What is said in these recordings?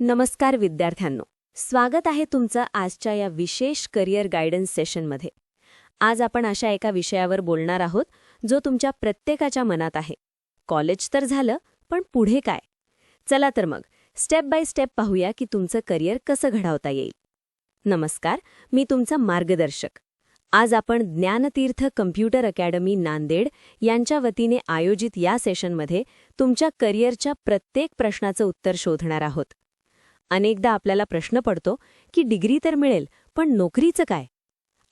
नमस्कार विद्यार्थ्यांनो स्वागत आहे तुमचं आजच्या या विशेष करिअर गायडन्स सेशनमध्ये आज आपण अशा एका विषयावर बोलणार आहोत जो तुमच्या प्रत्येकाच्या मनात आहे. कॉलेज तर झालं पण पुढे काय? चला तर मग स्टेप बाय स्टेप पाहूया की तुमचं करिअर कसं घडवता येईल. नमस्कार मी तुमचा मार्गदर्शक. आज आपण ज्ञानतीर्थ कम्प्युटर अकॅडमी नांदेड यांच्या वतीने आयोजित या सेशनमध्ये तुमच्या करिअरच्या प्रत्येक प्रश्नाचं उत्तर शोधणार आहोत. अनेकदा आपल्याला प्रश्न पडतो की डिग्री तर मिळेल पण नोकरीचं काय?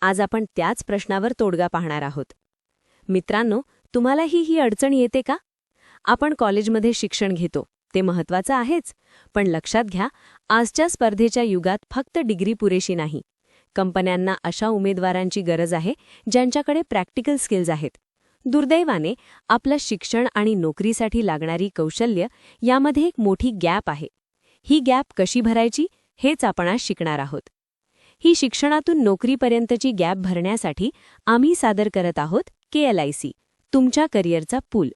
आज आपण त्याच प्रश्नावर तोडगा पाहणार आहोत. मित्रांनो तुम्हालाही ही अडचण येते का? आपण कॉलेजमध्ये शिक्षण घेतो ते महत्वाचं आहेच पण लक्षात घ्या आजच्या स्पर्धेच्या युगात फक्त डिग्री पुरेशी नाही. कंपन्यांना अशा उमेदवारांची गरज आहे ज्यांच्याकडे प्रॅक्टिकल स्किल्स आहेत. दुर्दैवाने आपलं शिक्षण आणि नोकरीसाठी लागणारी कौशल्य यामध्ये एक मोठी गॅप आहे. ही गॅप कशी भरायची हेच आपण आज शिकणार आहोत. ही शिक्षणातून नोकरीपर्यंतची गॅप भरण्यासाठी आम्ही सादर करत आहोत केएलआयसी तुमच्या करिअरचा पूल.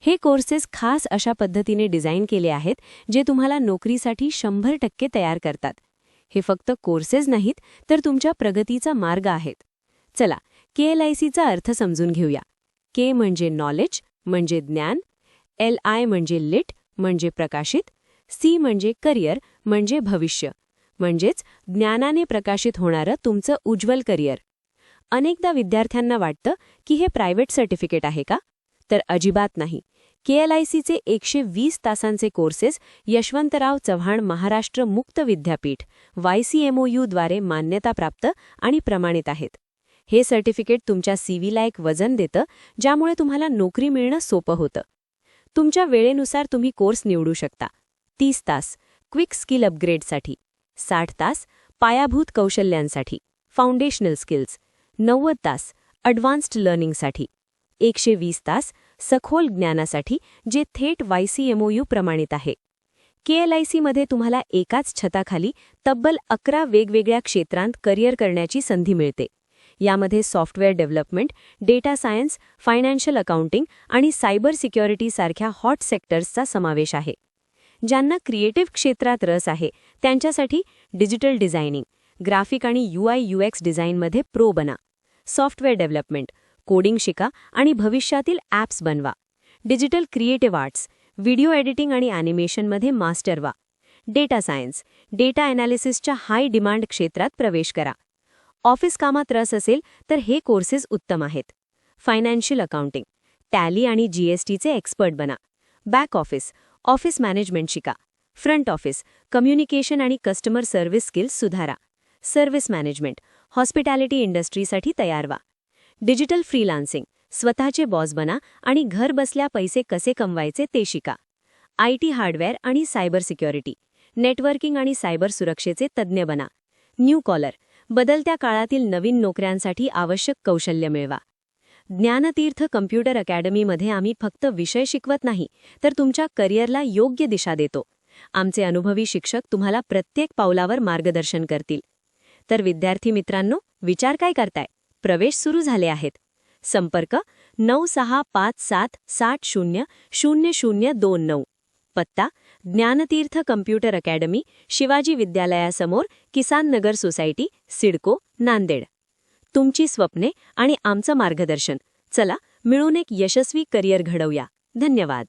हे कोर्सेस खास अशा पद्धतीने डिझाईन केले आहेत जे तुम्हाला नोकरीसाठी शंभर टक्के तयार करतात. हे फक्त कोर्सेस नाहीत तर तुमच्या प्रगतीचा मार्ग आहेत. चला केएलआयसीचा अर्थ समजून घेऊया. के म्हणजे नॉलेज म्हणजे ज्ञान एल आय म्हणजे लिट म्हणजे प्रकाशित सी म्हणजे करिअर म्हणजे भविष्य. म्हणजेच ज्ञानाने प्रकाशित होणारं तुमचं उज्ज्वल करिअर. अनेकदा विद्यार्थ्यांना वाटतं की हे प्रायव्हेट सर्टिफिकेट आहे का? तर अजिबात नाही. केएलआयसीचे एकशे वीस तासांचे कोर्सेस यशवंतराव चव्हाण महाराष्ट्र मुक्त विद्यापीठ वायसीएमओयूद्वारे मान्यताप्राप्त आणि प्रमाणित आहेत. हे सर्टिफिकेट तुमच्या सीव्हीला एक वजन देतं ज्यामुळे तुम्हाला नोकरी मिळणं सोपं होतं. तुमच्या वेळेनुसार तुम्ही कोर्स निवडू शकता. तीस तास क्विक स्किल अपग्रेडसाठी साठ तास पायाभूत कौशल्यांसाठी फाउंडेशनल स्किल्स नव्वद तास अडव्हान्स्ड लर्निंगसाठी एकशे वीस तास सखोल ज्ञानासाठी जे थेट वायसीएमओयू प्रमाणित आहे. केएलआयसीमध्ये तुम्हाला एकाच छताखाली तब्बल अकरा वेगवेगळ्या क्षेत्रांत करिअर करण्याची संधी मिळते. यामध्ये software development data science financial accounting आणि सायबर सिक्युरिटीसारख्या हॉट सेक्टर्सचा समावेश आहे. ज्यांना क्रिएटिव्ह क्षेत्रात रस आहे त्यांच्यासाठी डिजिटल डिझायनिंग ग्राफिक आणि यू आय यू एक्स डिझाईनमध्ये प्रो बना. सॉफ्टवेअर डेव्हलपमेंट कोडिंग शिका आणि भविष्यातील ॲप्स बनवा. Digital creative arts video editing आणि ॲनिमेशनमध्ये मास्टर व्हा. डेटा सायन्स डेटा ॲनालिसिसच्या हाय डिमांड क्षेत्रात प्रवेश करा. ऑफिस कामात रस असेल तर हे कोर्सेस उत्तम आहेत. फायनान्शियल अकाउंटिंग टॅली आणि जीएसटीचे एक्सपर्ट बना. बॅक ऑफिस ऑफिस मॅनेजमेंट शिका. फ्रंट ऑफिस कम्युनिकेशन आणि कस्टमर सर्व्हिस स्किल्स सुधारा. सर्व्हिस मॅनेजमेंट हॉस्पिटॅलिटी इंडस्ट्रीसाठी तयार व्हा. डिजिटल फ्रीलान्सिंग स्वतःचे बॉस बना आणि घर बसल्या पैसे कसे कमवायचे ते शिका. आय टी हार्डवेअर आणि सायबर सिक्युरिटी नेटवर्किंग आणि सायबर सुरक्षेचे तज्ज्ञ बना. न्यू कॉलर बदलत्या काळातील नवीन नोकऱ्यांसाठी आवश्यक कौशल्य मिळवा. ज्ञानतीर्थ कम्प्युटर अकॅडमीमध्ये आम्ही फक्त विषय शिकवत नाही तर तुमच्या करिअरला योग्य दिशा देतो. आमचे अनुभवी शिक्षक तुम्हाला प्रत्येक पावलावर मार्गदर्शन करतील. तर विद्यार्थी मित्रांनो विचार काय करताय? प्रवेश सुरू झाले आहेत. संपर्क नऊ सहा पाच सात साठ शून्य शून्य शून्य दोन नऊ. पत्ता ज्ञानतीर्थ कम्प्युटर अकॅडमी शिवाजी विद्यालयासमोर किसान नगर सोसायटी सिडको नांदेड. तुमची स्वप्ने आणि आमचं मार्गदर्शन. चला मिळून एक यशस्वी करिअर घडवूया. धन्यवाद.